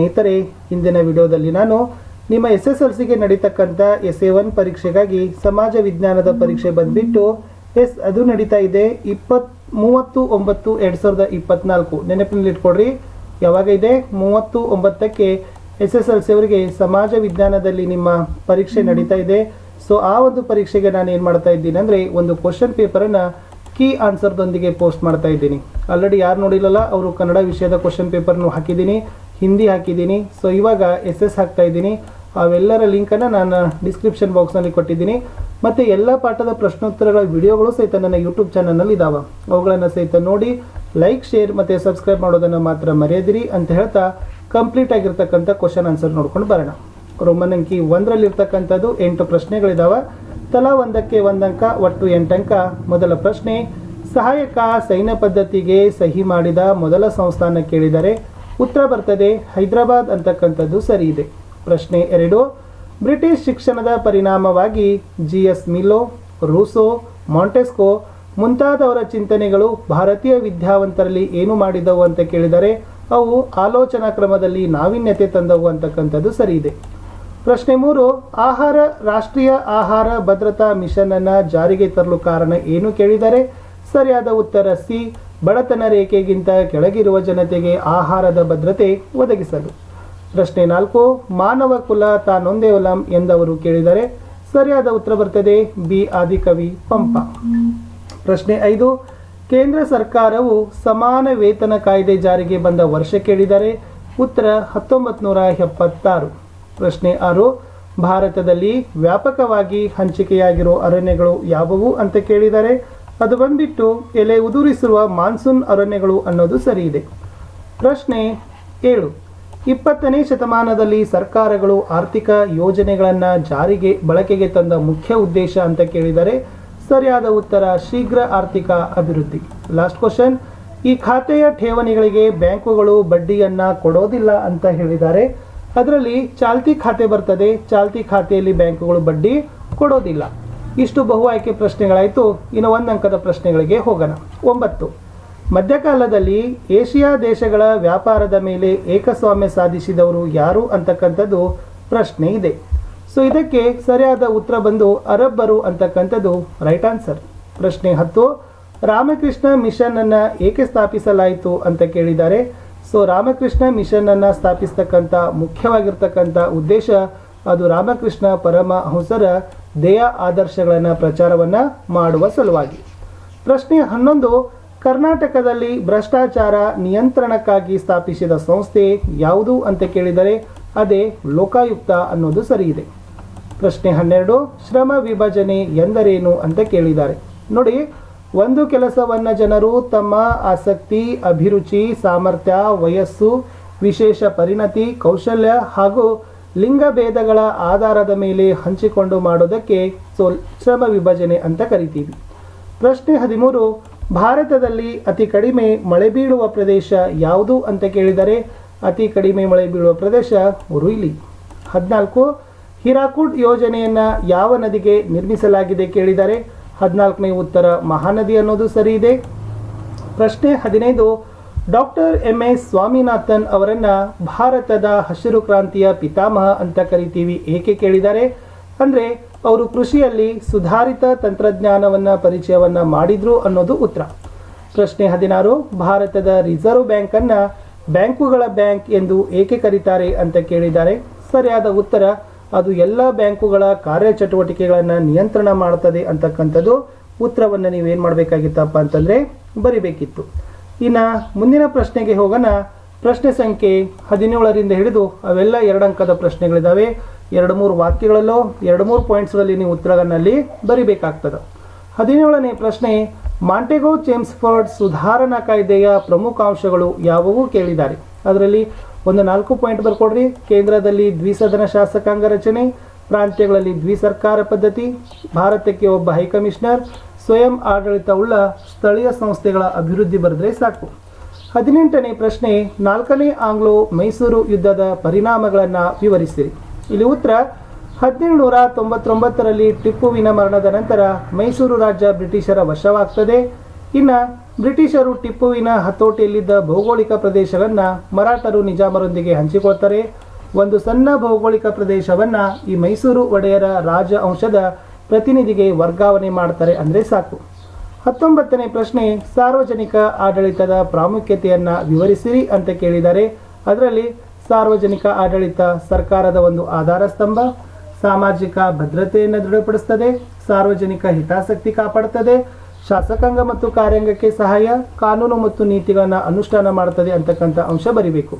ಸ್ನೇಹಿತರೆ, ಇಂದಿನ ವಿಡಿಯೋದಲ್ಲಿ ನಾನು ನಿಮ್ಮ ಎಸ್ ಎಸ್ ಎಲ್ ಸಿಗೆ ನಡೀತಕ್ಕಂಥ ಎಸ್ ಎ ಒನ್ ಪರೀಕ್ಷೆಗಾಗಿ ಸಮಾಜ ವಿಜ್ಞಾನದ ಪರೀಕ್ಷೆ ಬಂದ್ಬಿಟ್ಟು ಎಸ್, ಅದು ನಡೀತಾ ಇದೆ ಇಪ್ಪತ್, ಮೂವತ್ತು, ಒಂಬತ್ತು, ಎರಡು ಸಾವಿರದ ಇಪ್ಪತ್ನಾಲ್ಕು. ನೆನಪಿನಲ್ಲಿ ಇಟ್ಕೊಡ್ರಿ ಯಾವಾಗ ಇದೆ? ಮೂವತ್ತು, ಒಂಬತ್ತಕ್ಕೆ ಎಸ್ ಎಸ್ ಎಲ್ ಸಿ ಅವರಿಗೆ ಸಮಾಜ ವಿಜ್ಞಾನದಲ್ಲಿ ನಿಮ್ಮ ಪರೀಕ್ಷೆ ನಡೀತಾ ಇದೆ. ಸೊ ಆ ಒಂದು ಪರೀಕ್ಷೆಗೆ ನಾನು ಏನು ಮಾಡ್ತಾ ಇದ್ದೀನಿ ಅಂದರೆ ಒಂದು ಕ್ವಶನ್ ಪೇಪರನ್ನು ಕೀ ಆನ್ಸರ್ದೊಂದಿಗೆ ಪೋಸ್ಟ್ ಮಾಡ್ತಾ ಇದ್ದೀನಿ. ಆಲ್ರೆಡಿ ಯಾರು ನೋಡಿಲ್ಲಲ್ಲ, ಅವರು ಕನ್ನಡ ವಿಷಯದ ಕ್ವಶನ್ ಪೇಪರ್ನು ಹಾಕಿದ್ದೀನಿ. ಹಿಂದಿ ಹಾಕಿದ್ದೀನಿ. ಸೊ ಇವಾಗ ಎಸ್ ಎಸ್ ಹಾಕ್ತಾ ಇದ್ದೀನಿ. ಅವೆಲ್ಲರ ಲಿಂಕನ್ನು ನಾನು ಡಿಸ್ಕ್ರಿಪ್ಷನ್ ಬಾಕ್ಸ್ನಲ್ಲಿ ಕೊಟ್ಟಿದ್ದೀನಿ. ಮತ್ತು ಎಲ್ಲ ಪಾಠದ ಪ್ರಶ್ನೋತ್ತರಗಳ ವಿಡಿಯೋಗಳು ಸಹಿತ ನನ್ನ ಯೂಟ್ಯೂಬ್ ಚಾನಲ್ನಲ್ಲಿ ಇದ್ದಾವೆ ಅವುಗಳನ್ನು ಸಹಿತ ನೋಡಿ ಲೈಕ್ ಶೇರ್ ಮತ್ತು ಸಬ್ಸ್ಕ್ರೈಬ್ ಮಾಡೋದನ್ನು ಮಾತ್ರ ಮರೆಯದಿರಿ ಅಂತ ಹೇಳ್ತಾ ಕಂಪ್ಲೀಟ್ ಆಗಿರ್ತಕ್ಕಂಥ ಕ್ವಶನ್ ಆನ್ಸರ್ ನೋಡ್ಕೊಂಡು ಬರೋಣ. ರೋಮನ್ ಅಂಕಿ ಒಂದರಲ್ಲಿರ್ತಕ್ಕಂಥದ್ದು ಎಂಟು ಪ್ರಶ್ನೆಗಳಿದ್ದಾವೆ ತಲಾ ಒಂದಕ್ಕೆ ಒಂದಂಕ ಒಟ್ಟು ಎಂಟಂಕ ಮೊದಲ ಪ್ರಶ್ನೆ, ಸಹಾಯಕ ಸೈನ್ಯ ಪದ್ಧತಿಗೆ ಸಹಿ ಮಾಡಿದ ಮೊದಲ ಸಂಸ್ಥಾನ ಕೇಳಿದರೆ ಉತ್ತರ ಬರ್ತದೆ, ಹೈದರಾಬಾದ್ ಅಂತಕ್ಕಂಥದ್ದು ಸರಿ ಇದೆ. ಪ್ರಶ್ನೆ ಎರಡು, ಬ್ರಿಟಿಷ್ ಶಿಕ್ಷಣದ ಪರಿಣಾಮವಾಗಿ G S Mill, Rousseau, Montesquieu ಮುಂತಾದವರ ಚಿಂತನೆಗಳು ಭಾರತೀಯ ವಿದ್ಯಾವಂತರಲ್ಲಿ ಏನು ಮಾಡಿದವು ಅಂತ ಕೇಳಿದರೆ, ಅವು ಆಲೋಚನಾ ಕ್ರಮದಲ್ಲಿ ನಾವೀನ್ಯತೆ ತಂದವು ಅಂತಕ್ಕಂಥದ್ದು ಸರಿ ಇದೆ. ಪ್ರಶ್ನೆ ಮೂರು, ಆಹಾರ, ರಾಷ್ಟ್ರೀಯ ಆಹಾರ ಭದ್ರತಾ ಮಿಷನ್ ಅನ್ನು ಜಾರಿಗೆ ತರಲು ಕಾರಣ ಏನು ಕೇಳಿದರೆ, ಸರಿಯಾದ ಉತ್ತರ ಸಿ ಬಡತನ ರೇಖೆಗಿಂತ ಕೆಳಗಿರುವ ಜನತೆಗೆ ಆಹಾರದ ಭದ್ರತೆ ಒದಗಿಸಲು. ಪ್ರಶ್ನೆ ನಾಲ್ಕು, ಮಾನವ ಕುಲ ಒಲಂ ಎಂದವರು ಕೇಳಿದರೆ ಸರಿಯಾದ ಉತ್ತರ ಬರ್ತದೆ, ಬಿ ಆದಿಕವಿ ಪಂಪ. ಪ್ರಶ್ನೆ ಐದು, ಕೇಂದ್ರ ಸರ್ಕಾರವು ಸಮಾನ ವೇತನ ಕಾಯ್ದೆ ಜಾರಿಗೆ ಬಂದ ವರ್ಷ ಕೇಳಿದರೆ ಉತ್ತರ ಹತ್ತೊಂಬತ್ತು ನೂರ ಎಪ್ಪತ್ತಾರು. ಪ್ರಶ್ನೆ ಆರು, ಭಾರತದಲ್ಲಿ ವ್ಯಾಪಕವಾಗಿ ಹಂಚಿಕೆಯಾಗಿರೋ ಅರಣ್ಯಗಳು ಯಾವುವು ಅಂತ ಕೇಳಿದರೆ ಅದು ಬಂದ್ಬಿಟ್ಟು ಎಲೆ ಉದುರಿಸಿರುವ ಮಾನ್ಸೂನ್ ಅರಣ್ಯಗಳು ಅನ್ನೋದು ಸರಿ ಇದೆ ಪ್ರಶ್ನೆ ಏಳು. ಇಪ್ಪತ್ತನೇ ಶತಮಾನದಲ್ಲಿ ಸರ್ಕಾರಗಳು ಆರ್ಥಿಕ ಯೋಜನೆಗಳನ್ನು ಜಾರಿಗೆ ಬಳಕೆಗೆ ತಂದ ಮುಖ್ಯ ಉದ್ದೇಶ ಅಂತ ಕೇಳಿದರೆ ಸರಿಯಾದ ಉತ್ತರ ಶೀಘ್ರ ಆರ್ಥಿಕ ಅಭಿವೃದ್ಧಿ. ಲಾಸ್ಟ್ ಕ್ವಶನ್ ಈ ಖಾತೆಯ ಠೇವಣಿಗಳಿಗೆ ಬ್ಯಾಂಕುಗಳು ಬಡ್ಡಿಯನ್ನು ಕೊಡೋದಿಲ್ಲ ಅಂತ ಹೇಳಿದ್ದಾರೆ. ಅದರಲ್ಲಿ ಚಾಲ್ತಿ ಖಾತೆ ಬರ್ತದೆ. ಚಾಲ್ತಿ ಖಾತೆಯಲ್ಲಿ ಬ್ಯಾಂಕುಗಳು ಬಡ್ಡಿ ಕೊಡೋದಿಲ್ಲ. ಇಷ್ಟು ಬಹು ಆಯ್ಕೆ ಪ್ರಶ್ನೆಗಳಾಯಿತು. ಇನ್ನು ಒಂದು ಅಂಕದ ಪ್ರಶ್ನೆಗಳಿಗೆ ಹೋಗೋಣ. ಒಂಬತ್ತು. ಮಧ್ಯಕಾಲದಲ್ಲಿ ಏಷ್ಯಾ ದೇಶಗಳ ವ್ಯಾಪಾರದ ಮೇಲೆ ಏಕಸ್ವಾಮ್ಯ ಸಾಧಿಸಿದವರು ಯಾರು ಅಂತಕ್ಕಂಥದ್ದು ಪ್ರಶ್ನೆ ಇದೆ. ಸೊ ಇದಕ್ಕೆ ಸರಿಯಾದ ಉತ್ತರ ಬಂದು ಅರಬ್ಬರು ಅಂತಕ್ಕಂಥದ್ದು ರೈಟ್ ಆನ್ಸರ್ ಪ್ರಶ್ನೆ ಹತ್ತು. ರಾಮಕೃಷ್ಣ ಮಿಷನ್ ಅನ್ನ ಏಕೆ ಸ್ಥಾಪಿಸಲಾಯಿತು ಅಂತ ಕೇಳಿದ್ದಾರೆ. ಸೊ ರಾಮಕೃಷ್ಣ ಮಿಷನ್ ಅನ್ನ ಸ್ಥಾಪಿಸ್ತಕ್ಕಂಥ ಮುಖ್ಯವಾಗಿರ್ತಕ್ಕಂಥ ಉದ್ದೇಶ ಅದು ರಾಮಕೃಷ್ಣ ಪರಮಹಂಸರ ದೇಯ ಆದರ್ಶಗಳನ್ನು ಪ್ರಚಾರವನ್ನ ಮಾಡುವ ಸಲುವಾಗಿ. ಪ್ರಶ್ನೆ ಹನ್ನೊಂದು, ಕರ್ನಾಟಕದಲ್ಲಿ ಭ್ರಷ್ಟಾಚಾರ ನಿಯಂತ್ರಣಕ್ಕಾಗಿ ಸ್ಥಾಪಿಸಿದ ಸಂಸ್ಥೆ ಯಾವುದು ಅಂತ ಕೇಳಿದರೆ ಅದೇ ಲೋಕಾಯುಕ್ತ ಅನ್ನೋದು ಸರಿ ಇದೆ ಪ್ರಶ್ನೆ ಹನ್ನೆರಡು, ಶ್ರಮ ವಿಭಜನೆ ಎಂದರೇನು ಅಂತ ಕೇಳಿದ್ದಾರೆ. ನೋಡಿ, ಒಂದು ಕೆಲಸವನ್ನ ಜನರು ತಮ್ಮ ಆಸಕ್ತಿ, ಅಭಿರುಚಿ, ಸಾಮರ್ಥ್ಯ, ವಯಸ್ಸು, ವಿಶೇಷ ಪರಿಣತಿ, ಕೌಶಲ್ಯ ಹಾಗೂ ಲಿಂಗ ಭೇದಗಳ ಆಧಾರದ ಮೇಲೆ ಹಂಚಿಕೊಂಡು ಮಾಡೋದಕ್ಕೆ ಸೊ ಶ್ರಮ ವಿಭಜನೆ ಅಂತ ಕರಿತೀವಿ. ಪ್ರಶ್ನೆ ಹದಿಮೂರು, ಭಾರತದಲ್ಲಿ ಅತಿ ಕಡಿಮೆ ಮಳೆ ಬೀಳುವ ಪ್ರದೇಶ ಯಾವುದು ಅಂತ ಕೇಳಿದರೆ ಅತಿ ಕಡಿಮೆ ಮಳೆ ಬೀಳುವ ಪ್ರದೇಶ ರುಯ್ಲಿ ಹದಿನಾಲ್ಕು, ಹಿರಾಕುಡ್ ಯೋಜನೆಯನ್ನು ಯಾವ ನದಿಗೆ ನಿರ್ಮಿಸಲಾಗಿದೆ ಕೇಳಿದರೆ ಹದಿನಾಲ್ಕನೇ ಉತ್ತರ ಮಹಾನದಿ ಅನ್ನೋದು ಸರಿ ಇದೆ. ಪ್ರಶ್ನೆ ಹದಿನೈದು ಡಾಕ್ಟರ್ ಎಂ ಎಸ್ ಸ್ವಾಮಿನಾಥನ್ ಅವರನ್ನ ಭಾರತದ ಹಸಿರು ಕ್ರಾಂತಿಯ ಪಿತಾಮಹ ಅಂತ ಕರಿತೀವಿ. ಏಕೆ ಕೇಳಿದ್ದಾರೆ ಅಂದ್ರೆ ಅವರು ಕೃಷಿಯಲ್ಲಿ ಸುಧಾರಿತ ತಂತ್ರಜ್ಞಾನವನ್ನ ಪರಿಚಯವನ್ನ ಮಾಡಿದ್ರು ಅನ್ನೋದು ಉತ್ತರ. ಪ್ರಶ್ನೆ ಹದಿನಾರು, ಭಾರತದ ರಿಸರ್ವ್ ಬ್ಯಾಂಕ್ ಅನ್ನ ಬ್ಯಾಂಕುಗಳ ಬ್ಯಾಂಕ್ ಎಂದು ಏಕೆ ಕರೀತಾರೆ ಅಂತ ಕೇಳಿದ್ದಾರೆ ಸರಿಯಾದ ಉತ್ತರ, ಅದು ಎಲ್ಲ ಬ್ಯಾಂಕುಗಳ ಕಾರ್ಯಚಟುವಟಿಕೆಗಳನ್ನು ನಿಯಂತ್ರಣ ಮಾಡುತ್ತದೆ ಅಂತಕ್ಕಂಥದ್ದು ಉತ್ತರವನ್ನು ನೀವೇನು ಮಾಡಬೇಕಾಗಿತ್ತಪ್ಪ ಅಂತಂದರೆ, ಬರಿಬೇಕಿತ್ತು. ಇನ್ನು ಮುಂದಿನ ಪ್ರಶ್ನೆಗೆ ಹೋಗೋಣ. ಪ್ರಶ್ನೆ ಸಂಖ್ಯೆ ಹದಿನೇಳರಿಂದ ಹಿಡಿದು ಅವೆಲ್ಲ ಎರಡು ಅಂಕದ ಪ್ರಶ್ನೆಗಳಿದ್ದಾವೆ ಎರಡು ಮೂರು ವಾಕ್ಯಗಳಲ್ಲೋ, ಎರಡು ಮೂರು ಪಾಯಿಂಟ್ಸ್ಗಳಲ್ಲಿ ನೀವು ಉತ್ತರಗಳಲ್ಲಿ ಬರಿಬೇಕಾಗ್ತದೆ. ಹದಿನೇಳನೇ ಪ್ರಶ್ನೆ ಮಾಂಟೆಗೋ ಚೇಮ್ಸ್ಫರ್ಡ್ ಸುಧಾರಣಾ ಕಾಯ್ದೆಯ ಪ್ರಮುಖ ಅಂಶಗಳು ಯಾವುವು ಕೇಳಿದ್ದಾರೆ. ಅದರಲ್ಲಿ ಒಂದು ನಾಲ್ಕು ಪಾಯಿಂಟ್ ಬರ್ಕೊಡ್ರಿ. ಕೇಂದ್ರದಲ್ಲಿ ದ್ವಿಸದನ ಶಾಸಕಾಂಗ ರಚನೆ, ಪ್ರಾಂತ್ಯಗಳಲ್ಲಿ ದ್ವಿಸರ್ಕಾರ ಪದ್ಧತಿ, ಭಾರತಕ್ಕೆ ಒಬ್ಬ ಹೈಕಮಿಷನರ್ ಸ್ವಯಂ ಆಡಳಿತವುಳ್ಳ ಸ್ಥಳೀಯ ಸಂಸ್ಥೆಗಳ ಅಭಿವೃದ್ಧಿ ಬರೆದ್ರೆ ಸಾಕು. ಹದಿನೆಂಟನೇ ಪ್ರಶ್ನೆ, ನಾಲ್ಕನೇ ಆಂಗ್ಲೋ ಮೈಸೂರು ಯುದ್ಧದ ಪರಿಣಾಮಗಳನ್ನು ವಿವರಿಸಿರಿ ಇಲ್ಲಿ ಉತ್ತರ ಹದಿನೇಳುನೂರ ತೊಂಬತ್ತೊಂಬತ್ತರಲ್ಲಿ ಟಿಪ್ಪುವಿನ ಮರಣದ ನಂತರ ಮೈಸೂರು ರಾಜ್ಯ ಬ್ರಿಟಿಷರ ವಶವಾಗ್ತದೆ. ಇನ್ನು, ಬ್ರಿಟಿಷರು ಟಿಪ್ಪುವಿನ ಹತೋಟಿಯಲ್ಲಿದ್ದ ಭೌಗೋಳಿಕ ಪ್ರದೇಶವನ್ನು ಮರಾಠರು ನಿಜಾಮರೊಂದಿಗೆ ಹಂಚಿಕೊಳ್ತಾರೆ. ಒಂದು ಸಣ್ಣ ಭೌಗೋಳಿಕ ಪ್ರದೇಶವನ್ನು ಈ ಮೈಸೂರು ಒಡೆಯರ ರಾಜ ಅಂಶದ ಪ್ರತಿನಿಧಿಗೆ ವರ್ಗಾವಣೆ ಮಾಡ್ತಾರೆ ಅಂದರೆ ಸಾಕು. ಹತ್ತೊಂಬತ್ತನೇ ಪ್ರಶ್ನೆ, ಸಾರ್ವಜನಿಕ ಆಡಳಿತದ ಪ್ರಾಮುಖ್ಯತೆಯನ್ನು ವಿವರಿಸಿರಿ ಅಂತ ಕೇಳಿದ್ದಾರೆ ಅದರಲ್ಲಿ ಸಾರ್ವಜನಿಕ ಆಡಳಿತ ಸರ್ಕಾರದ ಒಂದು ಆಧಾರ ಸ್ತಂಭ, ಸಾಮಾಜಿಕ ಭದ್ರತೆಯನ್ನು ದೃಢಪಡಿಸ್ತದೆ, ಸಾರ್ವಜನಿಕ ಹಿತಾಸಕ್ತಿ ಕಾಪಾಡುತ್ತದೆ, ಶಾಸಕಾಂಗ ಮತ್ತು ಕಾರ್ಯಾಂಗಕ್ಕೆ ಸಹಾಯ, ಕಾನೂನು ಮತ್ತು ನೀತಿಗಳನ್ನು ಅನುಷ್ಠಾನ ಮಾಡುತ್ತದೆ ಅಂತಕ್ಕಂಥ ಅಂಶ ಬರೀಬೇಕು.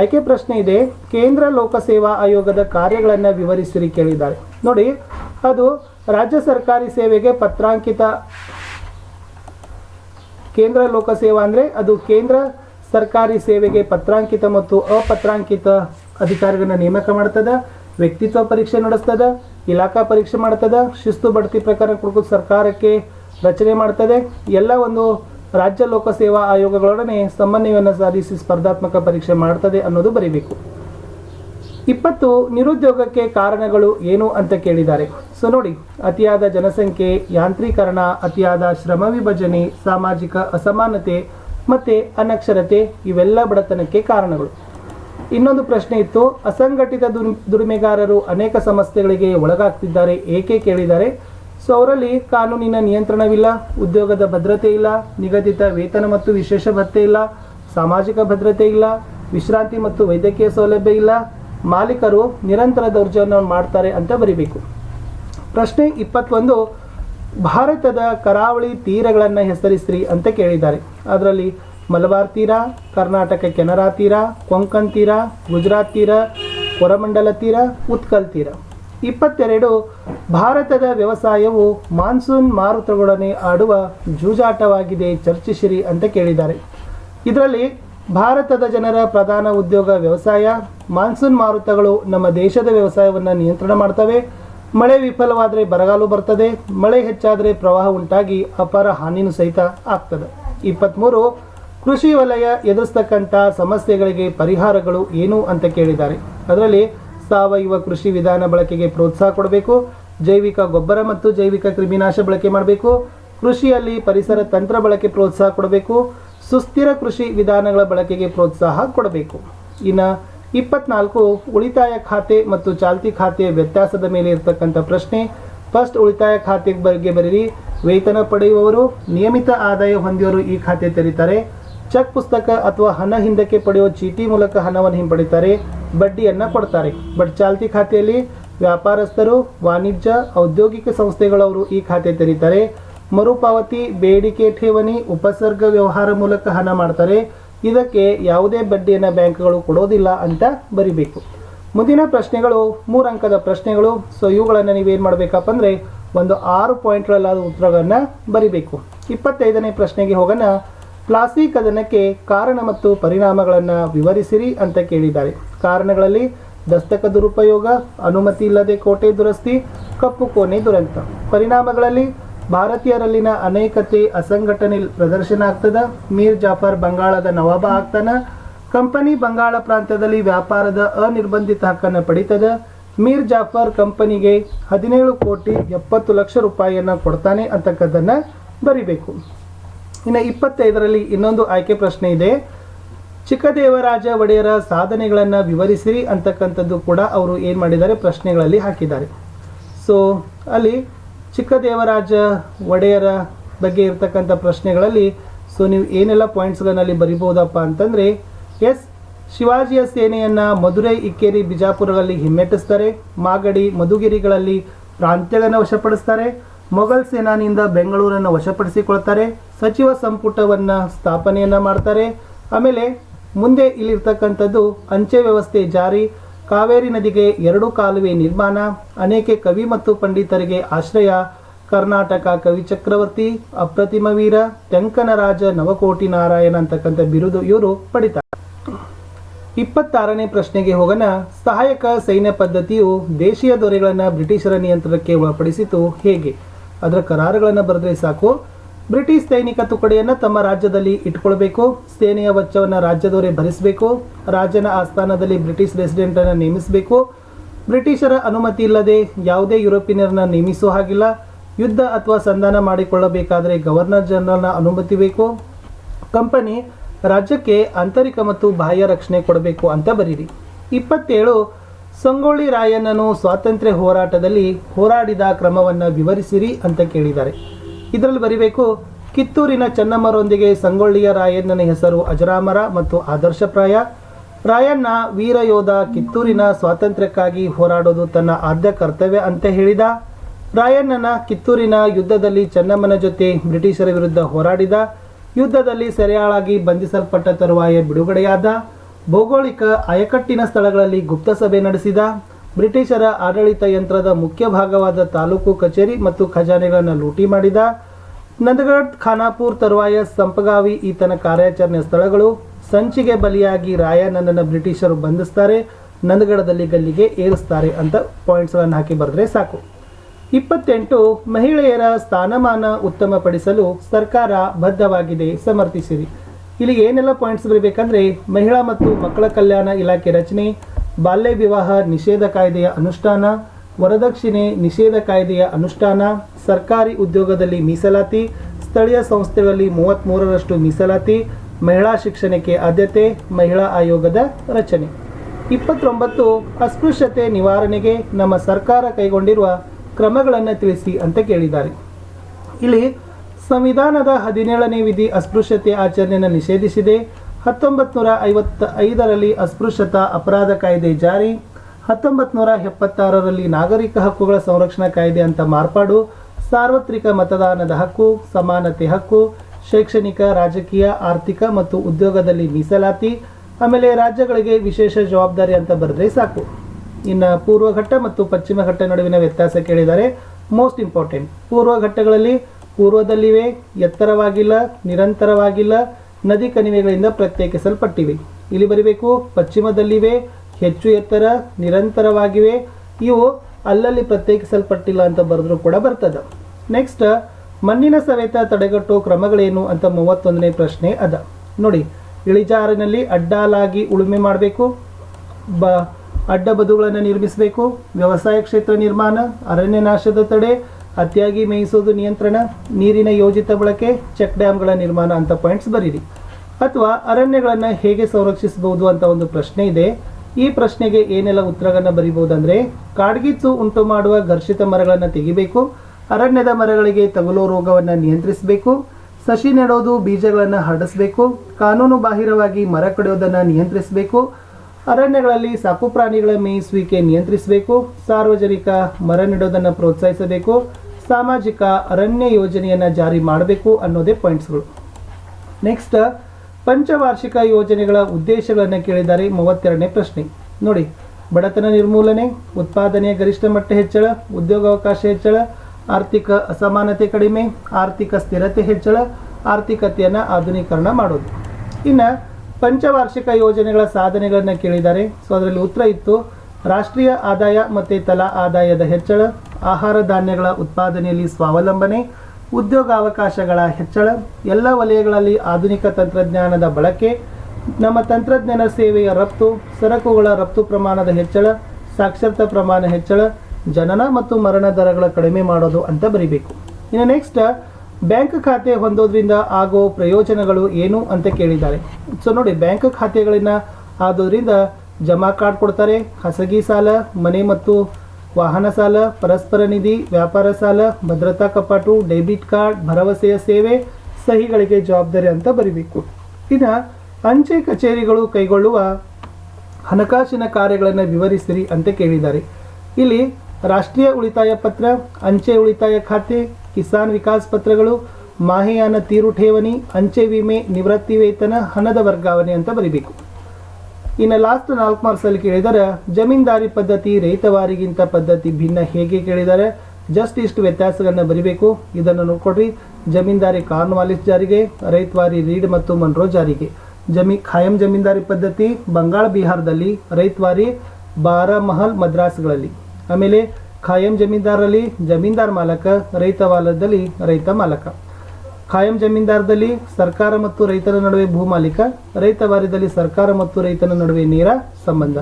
ಆಯ್ಕೆ ಪ್ರಶ್ನೆ ಇದೆ, ಕೇಂದ್ರ ಲೋಕಸೇವಾ ಆಯೋಗದ ಕಾರ್ಯಗಳನ್ನು ವಿವರಿಸಿರಿ ಕೇಳಿದ್ದಾರೆ. ನೋಡಿ, ಅದು ರಾಜ್ಯ ಸರ್ಕಾರಿ ಸೇವೆಗೆ ಪತ್ರಾಂಕಿತ ಕೇಂದ್ರ ಲೋಕಸೇವಾ ಅಂದರೆ ಅದು ಕೇಂದ್ರ ಸರ್ಕಾರಿ ಸೇವೆಗೆ ಪತ್ರಾಂಕಿತ ಮತ್ತು ಅಪತ್ರಾಂಕಿತ ಅಧಿಕಾರಿಗಳನ್ನ ನೇಮಕ ಮಾಡ್ತದ, ವ್ಯಕ್ತಿತ್ವ ಪರೀಕ್ಷೆ ನಡೆಸ್ತದ, ಇಲಾಖಾ ಪರೀಕ್ಷೆ ಮಾಡ್ತದ, ಶಿಸ್ತು ಬಡ್ತಿ ಪ್ರಕಾರ ಕುರಿತು ಸರ್ಕಾರಕ್ಕೆ ರಚನೆ ಮಾಡ್ತದೆ. ಎಲ್ಲ ಒಂದು ರಾಜ್ಯ ಲೋಕಸೇವಾ ಆಯೋಗಗಳೊಡನೆ ಸಮನ್ವಯವನ್ನು ಸಾಧಿಸಿ ಸ್ಪರ್ಧಾತ್ಮಕ ಪರೀಕ್ಷೆ ಮಾಡ್ತದೆ ಅನ್ನೋದು ಬರೀಬೇಕು. ಇಪ್ಪತ್ತು ನಿರುದ್ಯೋಗಕ್ಕೆ ಕಾರಣಗಳು ಏನು ಅಂತ ಕೇಳಿದ್ದಾರೆ. ಸೊ ನೋಡಿ, ಅತಿಯಾದ ಜನಸಂಖ್ಯೆ, ಯಾಂತ್ರೀಕರಣ, ಅತಿಯಾದ ಶ್ರಮ ವಿಭಜನೆ, ಸಾಮಾಜಿಕ ಅಸಮಾನತೆ ಮತ್ತು ಅನಕ್ಷರತೆ ಇವೆಲ್ಲ ಬಡತನಕ್ಕೆ ಕಾರಣಗಳು. ಇನ್ನೊಂದು ಪ್ರಶ್ನೆ ಇತ್ತು, ಅಸಂಘಟಿತ ದುಡಿಮೆಗಾರರು ಅನೇಕ ಸಮಸ್ಯೆಗಳಿಗೆ ಒಳಗಾಗ್ತಿದ್ದಾರೆ ಏಕೆ ಕೇಳಿದ್ದಾರೆ. ಸೊ ಅವರಲ್ಲಿ ಕಾನೂನಿನ ನಿಯಂತ್ರಣವಿಲ್ಲ, ಉದ್ಯೋಗದ ಭದ್ರತೆ ಇಲ್ಲ, ನಿಗದಿತ ವೇತನ ಮತ್ತು ವಿಶೇಷ ಭತ್ತೆ ಇಲ್ಲ, ಸಾಮಾಜಿಕ ಭದ್ರತೆ ಇಲ್ಲ, ವಿಶ್ರಾಂತಿ ಮತ್ತು ವೈದ್ಯಕೀಯ ಸೌಲಭ್ಯ ಇಲ್ಲ ಮಾಲೀಕರು ನಿರಂತರ ದೌರ್ಜನ್ಯವನ್ನು ಮಾಡ್ತಾರೆ ಅಂತ ಬರೀಬೇಕು. ಪ್ರಶ್ನೆ ಇಪ್ಪತ್ತೊಂದು, ಭಾರತದ ಕರಾವಳಿ ತೀರಗಳನ್ನು ಹೆಸರಿಸ್ರಿ ಅಂತ ಕೇಳಿದ್ದಾರೆ. ಅದರಲ್ಲಿ ಮಲಬಾರ್ ತೀರ ಕರ್ನಾಟಕ ಕೆನರಾ ತೀರ, ಕೊಂಕಣ್ ತೀರ, ಗುಜರಾತ್ ತೀರ, ಕೊರಮಂಡಲ ತೀರ, ಉತ್ಕಲ್ ತೀರ. ಇಪ್ಪತ್ತೆರಡು, ಭಾರತದ ವ್ಯವಸಾಯವು ಮಾನ್ಸೂನ್ ಮಾರುತಗಳೊಡನೆ ಆಡುವ ಜೂಜಾಟವಾಗಿದೆ, ಚರ್ಚಿಸಿರಿ ಅಂತ ಕೇಳಿದ್ದಾರೆ. ಇದರಲ್ಲಿ ಭಾರತದ ಜನರ ಪ್ರಧಾನ ಉದ್ಯೋಗ ವ್ಯವಸಾಯ, ಮಾನ್ಸೂನ್ ಮಾರುತಗಳು ನಮ್ಮ ದೇಶದ ವ್ಯವಸಾಯವನ್ನು ನಿಯಂತ್ರಣ ಮಾಡ್ತವೆ. ಮಳೆ ವಿಫಲವಾದರೆ ಬರಗಾಲು ಬರ್ತದೆ, ಮಳೆ ಹೆಚ್ಚಾದರೆ ಪ್ರವಾಹ ಉಂಟಾಗಿ ಅಪಾರ ಹಾನಿನೂ ಸಹಿತ ಆಗ್ತದೆ. ಇಪ್ಪತ್ತ್ಮೂರು ಕೃಷಿ ವಲಯ ಎದುರಿಸ್ತಕ್ಕಂಥ ಸಮಸ್ಯೆಗಳಿಗೆ ಪರಿಹಾರಗಳು ಏನು ಅಂತ ಕೇಳಿದ್ದಾರೆ. ಅದರಲ್ಲಿ ಸಾವಯವ ಕೃಷಿ ವಿಧಾನ ಬಳಕೆಗೆ ಪ್ರೋತ್ಸಾಹ ಕೊಡಬೇಕು, ಜೈವಿಕ ಗೊಬ್ಬರ ಮತ್ತು ಜೈವಿಕ ಕ್ರಿಮಿನಾಶ ಬಳಕೆ ಮಾಡಬೇಕು, ಕೃಷಿಯಲ್ಲಿ ಪರಿಸರ ತಂತ್ರ ಬಳಕೆ ಪ್ರೋತ್ಸಾಹ ಕೊಡಬೇಕು ಸುಸ್ಥಿರ ಕೃಷಿ ವಿಧಾನಗಳ ಬಳಕೆಗೆ ಪ್ರೋತ್ಸಾಹ ಕೊಡಬೇಕು. ಇನ್ನು ಇಪ್ಪತ್ನಾಲ್ಕು, ಉಳಿತಾಯ ಖಾತೆ ಮತ್ತು ಚಾಲ್ತಿ ಖಾತೆಯ ವ್ಯತ್ಯಾಸದ ಮೇಲೆ ಇರತಕ್ಕಂಥ ಪ್ರಶ್ನೆ, ಫಸ್ಟ್ ಉಳಿತಾಯ ಖಾತೆ ಬಗ್ಗೆ ಬರೀರಿ. ವೇತನ ಪಡೆಯುವವರು, ನಿಯಮಿತ ಆದಾಯ ಹೊಂದಿಯವರು ಈ ಖಾತೆ ತೆರೀತಾರೆ. ಚೆಕ್ ಪುಸ್ತಕ ಅಥವಾ ಹಣ ಹಿಂದಕ್ಕೆ ಪಡೆಯುವ ಚೀಟಿ ಮೂಲಕ ಹಣವನ್ನು ಹಿಂಪಡಿತಾರೆ ಬಡ್ಡಿಯನ್ನು ಕೊಡ್ತಾರೆ. ಬಟ್ ಚಾಲ್ತಿ ಖಾತೆಯಲ್ಲಿ ವ್ಯಾಪಾರಸ್ಥರು, ವಾಣಿಜ್ಯ, ಔದ್ಯೋಗಿಕ ಸಂಸ್ಥೆಗಳವರು ಈ ಖಾತೆ ತೆರೀತಾರೆ. ಮರುಪಾವತಿ, ಬೇಡಿಕೆ ಠೇವಣಿ, ಉಪಸರ್ಗ ವ್ಯವಹಾರ ಮೂಲಕ ಹಣ ಮಾಡ್ತಾರೆ. ಇದಕ್ಕೆ ಯಾವುದೇ ಬಡ್ಡಿಯನ್ನು ಬ್ಯಾಂಕ್ಗಳು ಕೊಡೋದಿಲ್ಲ ಅಂತ ಬರಿಬೇಕು. ಮುಂದಿನ ಪ್ರಶ್ನೆಗಳು ಮೂರಂಕದ ಪ್ರಶ್ನೆಗಳು. ಸೊ ಇವುಗಳನ್ನು ನೀವೇನು ಮಾಡಬೇಕಪ್ಪ ಅಂದರೆ ಒಂದು ಆರು ಪಾಯಿಂಟ್ಗಳಲ್ಲಾದ ಉತ್ತರಗಳನ್ನು ಬರಿಬೇಕು. ಇಪ್ಪತ್ತೈದನೇ ಪ್ರಶ್ನೆಗೆ ಹೋಗೋಣ. ಪ್ಲಾಸಿ ಕದನಕ್ಕೆ ಕಾರಣ ಮತ್ತು ಪರಿಣಾಮಗಳನ್ನು ವಿವರಿಸಿರಿ ಅಂತ ಕೇಳಿದ್ದಾರೆ. ಕಾರಣಗಳಲ್ಲಿ ದಸ್ತಕ ದುರುಪಯೋಗ, ಅನುಮತಿ ಇಲ್ಲದೆ ಕೋಟೆ ದುರಸ್ತಿ, ಕಪ್ಪು ಕೋಣೆ ದುರಂತ. ಪರಿಣಾಮಗಳಲ್ಲಿ ಭಾರತೀಯರಲ್ಲಿನ ಅನೇಕತೆ ಅಸಂಘಟನೆ ಪ್ರದರ್ಶನ ಆಗ್ತದ. ಮೀರ್ ಜಾಫರ್ ಬಂಗಾಳದ ನವಾಬ ಆಗ್ತಾನ. ಕಂಪನಿ ಬಂಗಾಳ ಪ್ರಾಂತ್ಯದಲ್ಲಿ ವ್ಯಾಪಾರದ ಅನಿರ್ಬಂಧಿತ ಹಕ್ಕನ್ನು ಪಡಿತದ. ಮೀರ್ ಜಾಫರ್ ಕಂಪನಿಗೆ ಹದಿನೇಳು ಕೋಟಿ ಎಪ್ಪತ್ತು ಲಕ್ಷ ರೂಪಾಯಿಯನ್ನು ಕೊಡ್ತಾನೆ ಅಂತಕ್ಕದ್ದನ್ನು ಬರಿಬೇಕು. ಇನ್ನು ಇಪ್ಪತ್ತೈದರಲ್ಲಿ ಇನ್ನೊಂದು ಆಯ್ಕೆ ಪ್ರಶ್ನೆ ಇದೆ. ಚಿಕ್ಕದೇವರಾಜ ಒಡೆಯರ ಸಾಧನೆಗಳನ್ನು ವಿವರಿಸಿರಿ ಅಂತಕ್ಕಂಥದ್ದು ಕೂಡ ಅವರು ಏನು ಮಾಡಿದ್ದಾರೆ? ಪ್ರಶ್ನೆಗಳಲ್ಲಿ ಹಾಕಿದ್ದಾರೆ. ಸೊ ಅಲ್ಲಿ ಚಿಕ್ಕದೇವರಾಜ ಒಡೆಯರ ಬಗ್ಗೆ ಇರತಕ್ಕಂಥ ಪ್ರಶ್ನೆಗಳಲ್ಲಿ ಸೊ ನೀವು ಏನೆಲ್ಲ ಪಾಯಿಂಟ್ಸ್ಗಳಲ್ಲಿ ಬರಿಬೋದಪ್ಪ ಅಂತಂದರೆ, ಎಸ್, ಶಿವಾಜಿಯ ಸೇನೆಯನ್ನು ಮಧುರೈ, ಇಕ್ಕೇರಿ, ಬಿಜಾಪುರಗಳಲ್ಲಿ ಹಿಮ್ಮೆಟ್ಟಿಸ್ತಾರೆ, ಮಾಗಡಿ, ಮಧುಗಿರಿಗಳಲ್ಲಿ ಪ್ರಾಂತ್ಯಗಳನ್ನು ವಶಪಡಿಸ್ತಾರೆ, ಮೊಘಲ್ ಸೇನಾನಿಯಿಂದ ಬೆಂಗಳೂರನ್ನು ವಶಪಡಿಸಿಕೊಳ್ತಾರೆ, ಸಚಿವ ಸಂಪುಟವನ್ನು ಸ್ಥಾಪನೆಯನ್ನು ಮಾಡ್ತಾರೆ, ಆಮೇಲೆ ಮುಂದೆ ಇಲ್ಲಿರ್ತಕ್ಕಂಥದ್ದು ಅಂಚೆ ವ್ಯವಸ್ಥೆ ಜಾರಿ ಕಾವೇರಿ ನದಿಗೆ ಎರಡು ಕಾಲುವೆ ನಿರ್ಮಾಣ, ಅನೇಕ ಕವಿ ಮತ್ತು ಪಂಡಿತರಿಗೆ ಆಶ್ರಯ, ಕರ್ನಾಟಕ ಕವಿ ಚಕ್ರವರ್ತಿ, ಅಪ್ರತಿಮ ವೀರ ಟೆಂಕನ ರಾಜ ನವಕೋಟಿ ನಾರಾಯಣ ಅಂತಕ್ಕಂಥ ಬಿರುದು ಇವರು ಪಡಿತಾರೆ. ಇಪ್ಪತ್ತಾರನೇ ಪ್ರಶ್ನೆಗೆ ಹೋಗೋಣ. ಸಹಾಯಕ ಸೈನ್ಯ ಪದ್ಧತಿಯು ದೇಶೀಯ ದೊರೆಗಳನ್ನು ಬ್ರಿಟಿಷರ ನಿಯಂತ್ರಣಕ್ಕೆ ಒಳಪಡಿಸಿತು ಹೇಗೆ? ಅದರ ಕರಾರುಗಳನ್ನು ಬರೆದ್ರೆ ಸಾಕು. ಬ್ರಿಟಿಷ್ ಸೈನಿಕ ತುಕಡಿಯನ್ನು ತಮ್ಮ ರಾಜ್ಯದಲ್ಲಿ ಇಟ್ಕೊಳ್ಬೇಕು, ಸೇನೆಯ ವೆಚ್ಚವನ್ನು ರಾಜ್ಯದವರೇ ಭರಿಸಬೇಕು, ರಾಜನ ಆಸ್ಥಾನದಲ್ಲಿ ಬ್ರಿಟಿಷ್ ರೆಸಿಡೆಂಟನ್ನು ನೇಮಿಸಬೇಕು. ಬ್ರಿಟಿಷರ ಅನುಮತಿ ಇಲ್ಲದೆ ಯಾವುದೇ ಯುರೋಪಿಯನ್ನರನ್ನ ನೇಮಿಸೋ ಹಾಗಿಲ್ಲ. ಯುದ್ಧ ಅಥವಾ ಸಂಧಾನ ಮಾಡಿಕೊಳ್ಳಬೇಕಾದರೆ ಗವರ್ನರ್ ಜನರಲ್ನ ಅನುಮತಿ ಬೇಕು. ಕಂಪನಿ ರಾಜ್ಯಕ್ಕೆ ಆಂತರಿಕ ಮತ್ತು ಬಾಹ್ಯ ರಕ್ಷಣೆ ಕೊಡಬೇಕು ಅಂತ ಬರೀರಿ. ಇಪ್ಪತ್ತೇಳು, ಸಂಗೊಳ್ಳಿ ರಾಯಣ್ಣನು ಸ್ವಾತಂತ್ರ್ಯ ಹೋರಾಟದಲ್ಲಿ ಹೋರಾಡಿದ ಕ್ರಮವನ್ನು ವಿವರಿಸಿರಿ ಅಂತ ಕೇಳಿದ್ದಾರೆ. ಇದರಲ್ಲಿ ಬರೀಬೇಕು, ಕಿತ್ತೂರಿನ ಚೆನ್ನಮ್ಮರೊಂದಿಗೆ ಸಂಗೊಳ್ಳಿಯ ರಾಯಣ್ಣನ ಹೆಸರು ಅಜರಾಮರ ಮತ್ತು ಆದರ್ಶಪ್ರಾಯ ರಾಯಣ್ಣ ವೀರ ಯೋಧ ಕಿತ್ತೂರಿನ ಸ್ವಾತಂತ್ರ್ಯಕ್ಕಾಗಿ ಹೋರಾಡೋದು ತನ್ನ ಆದ್ಯ ಕರ್ತವ್ಯ ಅಂತ ಹೇಳಿದ. ರಾಯಣ್ಣನ ಕಿತ್ತೂರಿನ ಯುದ್ಧದಲ್ಲಿ ಚೆನ್ನಮ್ಮನ ಜೊತೆ ಬ್ರಿಟಿಷರ ವಿರುದ್ಧ ಹೋರಾಡಿದ. ಯುದ್ಧದಲ್ಲಿ ಸೆರೆಯಾಳಾಗಿ ಬಂಧಿಸಲ್ಪಟ್ಟ ತರುವಾಯ ಬಿಡುಗಡೆಯಾದ. ಭೌಗೋಳಿಕ ಆಯಕಟ್ಟಿನ ಸ್ಥಳಗಳಲ್ಲಿ ಗುಪ್ತ ಸಭೆ ನಡೆಸಿದ. ಬ್ರಿಟಿಷರ ಆಡಳಿತ ಯಂತ್ರದ ಮುಖ್ಯ ಭಾಗವಾದ ತಾಲೂಕು ಕಚೇರಿ ಮತ್ತು ಖಜಾನೆಗಳನ್ನು ಲೂಟಿ ಮಾಡಿದ ನಂದಗಢ್, ಖಾನಾಪುರ್ ತರುವಾಯ ಸಂಪಗಾವಿ ಈತನ ಕಾರ್ಯಾಚರಣೆ ಸ್ಥಳಗಳು ಸಂಚಿಗೆ ಬಲಿಯಾಗಿ ರಾಯಣ್ಣನನ್ನು ಬ್ರಿಟಿಷರು ಬಂಧಿಸ್ತಾರೆ, ನಂದಗಢದಲ್ಲಿ ಗಲ್ಲಿಗೆ ಏರಿಸ್ತಾರೆ ಅಂತ ಪಾಯಿಂಟ್ಸ್ಗಳನ್ನು ಹಾಕಿ ಬರೆದ್ರೆ ಸಾಕು. ಇಪ್ಪತ್ತೆಂಟು, ಮಹಿಳೆಯರ ಸ್ಥಾನಮಾನ ಉತ್ತಮಪಡಿಸಲು ಸರ್ಕಾರ ಬದ್ಧವಾಗಿದೆ, ಸಮರ್ಥಿಸಿರಿ. ಇಲ್ಲಿ ಏನೆಲ್ಲ ಪಾಯಿಂಟ್ಸ್ ಬರಬೇಕಂದ್ರೆ ಮಹಿಳಾ ಮತ್ತು ಮಕ್ಕಳ ಕಲ್ಯಾಣ ಇಲಾಖೆ ರಚನೆ ಬಾಲ್ಯ ವಿವಾಹ ನಿಷೇಧ ಕಾಯ್ದೆಯ ಅನುಷ್ಠಾನ, ವರದಕ್ಷಿಣೆ ನಿಷೇಧ ಕಾಯ್ದೆಯ ಅನುಷ್ಠಾನ, ಸರ್ಕಾರಿ ಉದ್ಯೋಗದಲ್ಲಿ ಮೀಸಲಾತಿ, ಸ್ಥಳೀಯ ಸಂಸ್ಥೆಗಳಲ್ಲಿ ಮೂವತ್ತ್ಮೂರರಷ್ಟು ಮೀಸಲಾತಿ, ಮಹಿಳಾ ಶಿಕ್ಷಣಕ್ಕೆ ಆದ್ಯತೆ, ಮಹಿಳಾ ಆಯೋಗದ ರಚನೆ. ಇಪ್ಪತ್ತೊಂಬತ್ತು, ಅಸ್ಪೃಶ್ಯತೆ ನಿವಾರಣೆಗೆ ನಮ್ಮ ಸರ್ಕಾರ ಕೈಗೊಂಡಿರುವ ಕ್ರಮಗಳನ್ನು ತಿಳಿಸಿ ಅಂತ ಕೇಳಿದ್ದಾರೆ. ಇಲ್ಲಿ ಸಂವಿಧಾನದ ಹದಿನೇಳನೇ ವಿಧಿ ಅಸ್ಪೃಶ್ಯತೆ ಆಚರಣೆಯನ್ನು ನಿಷೇಧಿಸಿದೆ. ಹತ್ತೊಂಬತ್ತು ನೂರ ಐವತ್ತ ಐದರಲ್ಲಿ ಅಸ್ಪೃಶ್ಯತಾ ಅಪರಾಧ ಕಾಯ್ದೆ ಜಾರಿ. ಹತ್ತೊಂಬತ್ತು ನೂರ ಎಪ್ಪತ್ತಾರರಲ್ಲಿ ನಾಗರಿಕ ಹಕ್ಕುಗಳ ಸಂರಕ್ಷಣಾ ಕಾಯ್ದೆ ಅಂತ ಮಾರ್ಪಾಡು. ಸಾರ್ವತ್ರಿಕ ಮತದಾನದ ಹಕ್ಕು, ಸಮಾನತೆ ಹಕ್ಕು, ಶೈಕ್ಷಣಿಕ, ರಾಜಕೀಯ, ಆರ್ಥಿಕ ಮತ್ತು ಉದ್ಯೋಗದಲ್ಲಿ ಮೀಸಲಾತಿ. ಆಮೇಲೆ ರಾಜ್ಯಗಳಿಗೆ ವಿಶೇಷ ಜವಾಬ್ದಾರಿ ಅಂತ ಬರೆದ್ರೆ ಸಾಕು. ಇನ್ನು ಪೂರ್ವ ಘಟ್ಟ ಮತ್ತು ಪಶ್ಚಿಮ ಘಟ್ಟ ನಡುವಿನ ವ್ಯತ್ಯಾಸ ಕೇಳಿದರೆ ಮೋಸ್ಟ್ ಇಂಪಾರ್ಟೆಂಟ್ ಪೂರ್ವ ಘಟ್ಟಗಳಲ್ಲಿ ಪೂರ್ವದಲ್ಲಿವೆ, ಎತ್ತರವಾಗಿಲ್ಲ, ನಿರಂತರವಾಗಿಲ್ಲ ನದಿ ಕಣಿವೆಗಳಿಂದ ಪ್ರತ್ಯೇಕಿಸಲ್ಪಟ್ಟಿವೆ. ಇಲ್ಲಿ ಬರಬೇಕು, ಪಶ್ಚಿಮದಲ್ಲಿವೆ, ಹೆಚ್ಚು ಎತ್ತರ, ನಿರಂತರವಾಗಿವೆ. ಇವು ಅಲ್ಲಲ್ಲಿ ಪ್ರತ್ಯೇಕಿಸಲ್ಪಟ್ಟಿಲ್ಲ ಅಂತ ಬರೆದ್ರು ಕೂಡ ಬರ್ತದೆ. ನೆಕ್ಸ್ಟ್ ಮಣ್ಣಿನ ಸವೆತ ತಡೆಗಟ್ಟುವ ಕ್ರಮಗಳೇನು ಅಂತ ಮೂವತ್ತೊಂದನೇ ಪ್ರಶ್ನೆ ಅದ. ನೋಡಿ, ಇಳಿಜಾರಿನಲ್ಲಿ ಅಡ್ಡಲಾಗಿ ಉಳುಮೆ ಮಾಡಬೇಕು, ಬ, ಅಡ್ಡ ಬದುಗಳನ್ನು ನಿರ್ಮಿಸಬೇಕು, ವ್ಯವಸಾಯ ಕ್ಷೇತ್ರ ನಿರ್ಮಾಣ, ಅರಣ್ಯ ನಾಶದ ತಡೆ ಅತಿಯಾಗಿ ಮೇಯಿಸೋದು ನಿಯಂತ್ರಣ, ನೀರಿನ ಯೋಜಿತ ಬಳಕೆ, ಚೆಕ್ ಡ್ಯಾಮ್ಗಳ ನಿರ್ಮಾಣ ಅಂತ ಪಾಯಿಂಟ್ಸ್ ಬರೀರಿ. ಅಥವಾ ಅರಣ್ಯಗಳನ್ನು ಹೇಗೆ ಸಂರಕ್ಷಿಸಬಹುದು ಅಂತ ಒಂದು ಪ್ರಶ್ನೆ ಇದೆ. ಈ ಪ್ರಶ್ನೆಗೆ ಏನೆಲ್ಲ ಉತ್ತರಗಳನ್ನು ಬರಿಬಹುದಂದ್ರೆ, ಕಾಡ್ಗಿಚ್ಚು ಉಂಟು ಮಾಡುವ ಘರ್ಷಿತ ಮರಗಳನ್ನು ತೆಗಿಬೇಕು, ಅರಣ್ಯದ ಮರಗಳಿಗೆ ತಗುಲೋ ರೋಗವನ್ನು ನಿಯಂತ್ರಿಸಬೇಕು, ಸಸಿ ನೆಡೋದು ಬೀಜಗಳನ್ನು ಹರಡಿಸಬೇಕು, ಕಾನೂನು ಬಾಹಿರವಾಗಿ ಮರ ಕಡಿಯೋದನ್ನು ನಿಯಂತ್ರಿಸಬೇಕು ಅರಣ್ಯಗಳಲ್ಲಿ ಸಾಕು ಪ್ರಾಣಿಗಳ ಮೇಯಿಸುವಿಕೆ ನಿಯಂತ್ರಿಸಬೇಕು, ಸಾರ್ವಜನಿಕ ಮರ ನೆಡೋದನ್ನು ಪ್ರೋತ್ಸಾಹಿಸಬೇಕು, ಸಾಮಾಜಿಕ ಅರಣ್ಯ ಯೋಜನೆಯನ್ನು ಜಾರಿ ಮಾಡಬೇಕು ಅನ್ನೋದೇ ಪಾಯಿಂಟ್ಸ್ಗಳು ನೆಕ್ಸ್ಟ್ ಪಂಚವಾರ್ಷಿಕ ಯೋಜನೆಗಳ ಉದ್ದೇಶಗಳನ್ನು ಕೇಳಿದ್ದಾರೆ ಮೂವತ್ತೆರಡನೇ ಪ್ರಶ್ನೆ. ನೋಡಿ, ಬಡತನ ನಿರ್ಮೂಲನೆ, ಉತ್ಪಾದನೆಯ ಗರಿಷ್ಠ ಮಟ್ಟ ಹೆಚ್ಚಳ, ಉದ್ಯೋಗಾವಕಾಶ ಹೆಚ್ಚಳ, ಆರ್ಥಿಕ ಅಸಮಾನತೆ ಕಡಿಮೆ, ಆರ್ಥಿಕ ಸ್ಥಿರತೆ ಹೆಚ್ಚಳ, ಆರ್ಥಿಕತೆಯನ್ನು ಆಧುನೀಕರಣ ಮಾಡೋದು. ಇನ್ನು ಪಂಚವಾರ್ಷಿಕ ಯೋಜನೆಗಳ ಸಾಧನೆಗಳನ್ನು ಕೇಳಿದ್ದಾರೆ. ಸೊ ಅದರಲ್ಲಿ ಉತ್ತರ ಇತ್ತು, ರಾಷ್ಟ್ರೀಯ ಆದಾಯ ಮತ್ತು ತಲಾ ಆದಾಯದ ಹೆಚ್ಚಳ, ಆಹಾರ ಧಾನ್ಯಗಳ ಉತ್ಪಾದನೆಯಲ್ಲಿ ಸ್ವಾವಲಂಬನೆ ಉದ್ಯೋಗಾವಕಾಶಗಳ ಹೆಚ್ಚಳ, ಎಲ್ಲ ವಲಯಗಳಲ್ಲಿ ಆಧುನಿಕ ತಂತ್ರಜ್ಞಾನದ ಬಳಕೆ, ನಮ್ಮ ತಂತ್ರಜ್ಞಾನ ಸೇವೆಯ ರಫ್ತು, ಸರಕುಗಳ ರಫ್ತು ಪ್ರಮಾಣದ ಹೆಚ್ಚಳ, ಸಾಕ್ಷರತಾ ಪ್ರಮಾಣ ಹೆಚ್ಚಳ, ಜನನ ಮತ್ತು ಮರಣ ದರಗಳ ಕಡಿಮೆ ಮಾಡೋದು ಅಂತ ಬರಿಬೇಕು. ಇನ್ನು ನೆಕ್ಸ್ಟ್ ಬ್ಯಾಂಕ್ ಖಾತೆ ಹೊಂದೋದ್ರಿಂದ ಆಗೋ ಪ್ರಯೋಜನಗಳು ಏನು ಅಂತ ಕೇಳಿದ್ದಾರೆ. ಸೊ ನೋಡಿ, ಬ್ಯಾಂಕ್ ಖಾತೆಗಳನ್ನು ಆದೋದ್ರಿಂದ ಜಮಾ ಕಾರ್ಡ್ ಕೊಡ್ತಾರೆ, ಖಾಸಗಿ ಸಾಲ, ಮನೆ ಮತ್ತು ವಾಹನ ಸಾಲ, ಪರಸ್ಪರ ನಿಧಿ, ವ್ಯಾಪಾರ ಸಾಲ, ಭದ್ರತಾ ಕಪಾಟು, ಡೆಬಿಟ್ ಕಾರ್ಡ್, ಭರವಸೆಯ ಸೇವೆ, ಸಹಿಗಳಿಗೆ ಜವಾಬ್ದಾರಿ ಅಂತ ಬರಿಬೇಕು. ಇನ್ನು ಅಂಚೆ ಕಚೇರಿಗಳು ಕೈಗೊಳ್ಳುವ ಹಣಕಾಸಿನ ಕಾರ್ಯಗಳನ್ನು ವಿವರಿಸಿರಿ ಅಂತ ಕೇಳಿದ್ದಾರೆ. ಇಲ್ಲಿ ರಾಷ್ಟ್ರೀಯ ಉಳಿತಾಯ ಪತ್ರ, ಅಂಚೆ ಉಳಿತಾಯ ಖಾತೆ ಕಿಸಾನ್ ವಿಕಾಸ್ ಪತ್ರಗಳು, ಮಾಹಿಯಾನ ತೀರು ಠೇವಣಿ ಅಂಚೆ ವಿಮೆ, ನಿವೃತ್ತಿ ವೇತನ, ಹಣದ ವರ್ಗಾವಣೆ ಅಂತ ಬರಿಬೇಕು. ಇನ್ನು ಲಾಸ್ಟ್ ನಾಲ್ಕು ಮಾರ್ಕ್ಸಲ್ಲಿ ಕೇಳಿದರೆ, ಜಮೀನ್ದಾರಿ ಪದ್ಧತಿ ರೈತವಾರಿಗಿಂತ ಪದ್ಧತಿ ಭಿನ್ನ ಹೇಗೆ ಕೇಳಿದರೆ ಜಸ್ಟ್ ಇಷ್ಟು ವ್ಯತ್ಯಾಸಗಳನ್ನ ಬರಿಬೇಕು. ಇದನ್ನು ನೋಡ್ಕೊಡ್ರಿ. ಜಮೀನ್ದಾರಿ ಕಾರ್ನ್ವಾಲಿಸ್ ಜಾರಿಗೆ ರೈತವಾರಿ ರೀಡ್ ಮತ್ತು ಮನ್ರೋ ಜಾರಿಗೆ. ಜಮೀ, ಖಾಯಂ ಜಮೀನ್ದಾರಿ ಪದ್ಧತಿ, ಬಂಗಾಳ ಬಿಹಾರದಲ್ಲಿ ರೈತವಾರಿ ಬಾರಾಮಹಲ್ ಮದ್ರಾಸ್ಗಳಲ್ಲಿ. ಆಮೇಲೆ ಖಾಯಂ ಜಮೀನ್ದಾರಲ್ಲಿ ಜಮೀನ್ದಾರ್ ಮಾಲಕ, ರೈತ ವಾಲದಲ್ಲಿ ರೈತ ಮಾಲಕ. ಖಾಯಂ ಜಮೀನ್ದಾರದಲ್ಲಿ ಸರ್ಕಾರ ಮತ್ತು ರೈತರ ನಡುವೆ ಭೂ ಮಾಲೀಕ, ರೈತ ವಾರಿದಲ್ಲಿ ಸರ್ಕಾರ ಮತ್ತು ರೈತನ ನಡುವೆ ನೇರ ಸಂಬಂಧ.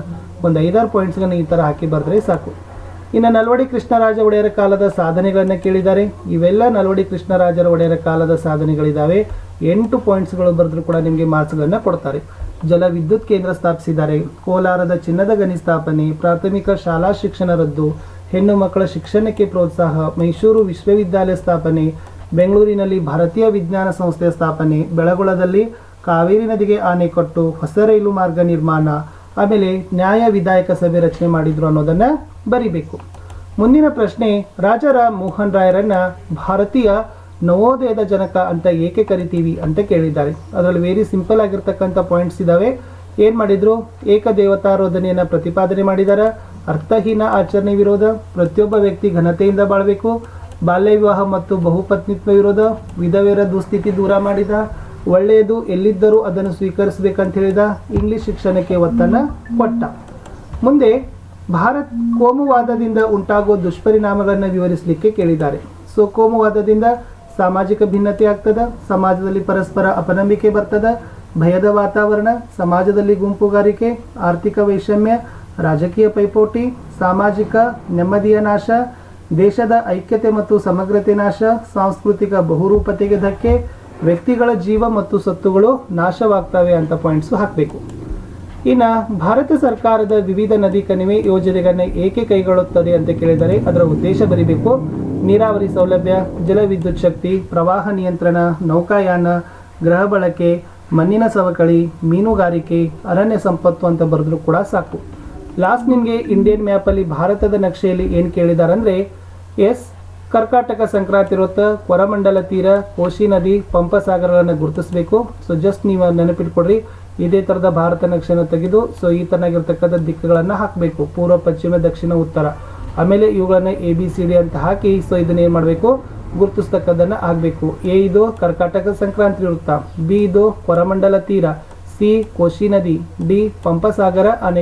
ಒಂದು ಐದಾರು ಪಾಯಿಂಟ್ಸ್ಗಳನ್ನ ಈ ಥರ ಹಾಕಿ ಬರೆದ್ರೆ ಸಾಕು. ಇನ್ನು ನಲ್ವಡಿ ಕೃಷ್ಣರಾಜ ಒಡೆಯರ ಕಾಲದ ಸಾಧನೆಗಳನ್ನು ಕೇಳಿದ್ದಾರೆ ಇವೆಲ್ಲ ನಲ್ವಡಿ ಕೃಷ್ಣರಾಜರ ಒಡೆಯರ ಕಾಲದ ಸಾಧನೆಗಳಿದ್ದಾವೆ ಎಂಟು ಪಾಯಿಂಟ್ಸ್ಗಳು ಬರೆದ್ರು ಕೂಡ ನಿಮಗೆ ಮಾರ್ಕ್ಸ್ಗಳನ್ನು ಕೊಡ್ತಾರೆ. ಜಲ ವಿದ್ಯುತ್ ಕೇಂದ್ರ ಸ್ಥಾಪಿಸಿದ್ದಾರೆ. ಕೋಲಾರದ ಚಿನ್ನದ ಗಣಿ ಸ್ಥಾಪನೆ, ಪ್ರಾಥಮಿಕ ಶಾಲಾ ಶಿಕ್ಷಣ ರದ್ದು ಹೆಣ್ಣು ಮಕ್ಕಳ ಶಿಕ್ಷಣಕ್ಕೆ ಪ್ರೋತ್ಸಾಹ, ಮೈಸೂರು ವಿಶ್ವವಿದ್ಯಾಲಯ ಸ್ಥಾಪನೆ, ಬೆಂಗಳೂರಿನಲ್ಲಿ ಭಾರತೀಯ ವಿಜ್ಞಾನ ಸಂಸ್ಥೆ ಸ್ಥಾಪನೆ, ಬೆಳಗೊಳದಲ್ಲಿ ಕಾವೇರಿ ನದಿಗೆ ಆಣೆಕಟ್ಟು ಹೊಸ ರೈಲು ಮಾರ್ಗ ನಿರ್ಮಾಣ, ಆಮೇಲೆ ನ್ಯಾಯ ವಿಧಾಯಕ ಸಭೆ ರಚನೆ ಮಾಡಿದ್ರು ಅನ್ನೋದನ್ನ ಬರಿಬೇಕು. ಮುಂದಿನ ಪ್ರಶ್ನೆ ರಾಜರ ಮೋಹನ್ ರಾಯರನ್ನ ಭಾರತೀಯ ನವೋದಯದ ಜನಕ ಅಂತ ಏಕೆ ಕರಿತೀವಿ ಅಂತ ಕೇಳಿದ್ದಾರೆ. ಅದರಲ್ಲಿ ವೆರಿ ಸಿಂಪಲ್ ಆಗಿರ್ತಕ್ಕಂಥ ಪಾಯಿಂಟ್ಸ್ ಇದಾವೆ. ಏನ್ ಮಾಡಿದ್ರು? ಏಕದೇವತಾರೋಧನೆಯನ್ನು ಪ್ರತಿಪಾದನೆ ಮಾಡಿದಾರ. ಅರ್ಥಹೀನ ಆಚರಣೆ ವಿರೋಧ, ಪ್ರತಿಯೊಬ್ಬ ವ್ಯಕ್ತಿ ಘನತೆಯಿಂದ ಬಾಳಬೇಕು. ಬಾಲ್ಯ ವಿವಾಹ ಮತ್ತು ಬಹುಪತ್ನಿತ್ವ ವಿರೋಧ, ವಿಧವೆಯರ ದುಸ್ಥಿತಿ ದೂರ ಮಾಡಿದ, ಒಳ್ಳೆಯದು ಎಲ್ಲಿದ್ದರೂ ಅದನ್ನು ಸ್ವೀಕರಿಸಬೇಕಂತ ಹೇಳಿದ ಇಂಗ್ಲಿಷ್ ಶಿಕ್ಷಣಕ್ಕೆ ಒತ್ತನ್ನ ಕೊಟ್ಟ. ಮುಂದೆ ಭಾರತ್ ಕೋಮುವಾದದಿಂದ ಉಂಟಾಗುವ ದುಷ್ಪರಿಣಾಮಗಳನ್ನು ವಿವರಿಸಲಿಕ್ಕೆ ಕೇಳಿದ್ದಾರೆ. ಸೊ, ಕೋಮುವಾದದಿಂದ ಸಾಮಾಜಿಕ ಭಿನ್ನತೆ ಆಗ್ತದ, ಸಮಾಜದಲ್ಲಿ ಪರಸ್ಪರ ಅಪನಂಬಿಕೆ ಬರ್ತದ, ಭಯದ ವಾತಾವರಣ, ಸಮಾಜದಲ್ಲಿ ಗುಂಪುಗಾರಿಕೆ, ಆರ್ಥಿಕ ವೈಷಮ್ಯ ರಾಜಕೀಯ ಪೈಪೋಟಿ, ಸಾಮಾಜಿಕ ನೆಮ್ಮದಿಯ ನಾಶ, ದೇಶದ ಐಕ್ಯತೆ ಮತ್ತು ಸಮಗ್ರತೆ ನಾಶ, ಸಾಂಸ್ಕೃತಿಕ ಬಹುರೂಪತೆಗೆ ಧಕ್ಕೆ, ವ್ಯಕ್ತಿಗಳ ಜೀವ ಮತ್ತು ಸತ್ತುಗಳು ನಾಶವಾಗ್ತವೆ ಅಂತ ಪಾಯಿಂಟ್ಸು ಹಾಕಬೇಕು. ಇನ್ನು ಭಾರತ ಸರ್ಕಾರದ ವಿವಿಧ ನದಿ ಕಣಿವೆ ಯೋಜನೆಗಳನ್ನ ಏಕೆ ಕೈಗೊಳ್ಳುತ್ತದೆ ಅಂತ ಕೇಳಿದರೆ ಅದರ ಉದ್ದೇಶ ಬರೀಬೇಕು. ನೀರಾವರಿ ಸೌಲಭ್ಯ ಜಲವಿದ್ಯುತ್ ಶಕ್ತಿ, ಪ್ರವಾಹ ನಿಯಂತ್ರಣ, ನೌಕಾಯಾನ ಗೃಹ ಬಳಕೆ, ಮಣ್ಣಿನ ಸವಕಳಿ, ಮೀನುಗಾರಿಕೆ, ಅರಣ್ಯ ಸಂಪತ್ತು ಅಂತ ಬರೆದ್ರು ಕೂಡ ಸಾಕು. ಲಾಸ್ಟ್ ನಿಮಗೆ ಇಂಡಿಯನ್ ಮ್ಯಾಪಲ್ಲಿ ಭಾರತದ ನಕ್ಷೆಯಲ್ಲಿ ಏನು ಕೇಳಿದಾರಂದ್ರೆ, ಎಸ್, ಕರ್ಕಾಟಕ ಸಂಕ್ರಾಂತಿ ವೃತ್ತ ಕೊರಮಂಡಲ ತೀರ, ಕೋಶಿ ನದಿ ಪಂಪಸಾಗರಗಳನ್ನು ಗುರುತಿಸಬೇಕು. ಸೊ ಜಸ್ಟ್ ನೀವು ನೆನಪಿಟ್ಕೊಡ್ರಿ ಇದೇ ಥರದ ಭಾರತ ನಕ್ಷೆನ ತೆಗೆದು ಸೊ ಈ ಥರನಾಗಿರ್ತಕ್ಕಂಥ ದಿಕ್ಕುಗಳನ್ನು ಹಾಕಬೇಕು. ಪೂರ್ವ, ಪಶ್ಚಿಮ, ದಕ್ಷಿಣ, ಉತ್ತರ. ಆಮೇಲೆ ಇವುಗಳನ್ನ ಎ ಬಿ ಸಿ ಡಿ ಅಂತ ಹಾಕಿ ಸೊ ಇದನ್ನ ಏನು ಮಾಡಬೇಕು? ಗುರುತಿಸ್ತಕ್ಕದ್ದನ್ನು ಆಗಬೇಕು ಎ ಇದು ಕರ್ಕಾಟಕ ಸಂಕ್ರಾಂತಿ ವೃತ್ತ ಬಿ ಇದು ಕೊರಮಂಡಲ ತೀರ. ಸಿ, ಕೋಶಿ ನದಿ. ಡಿ, ಪಂಪಸಾಗರ.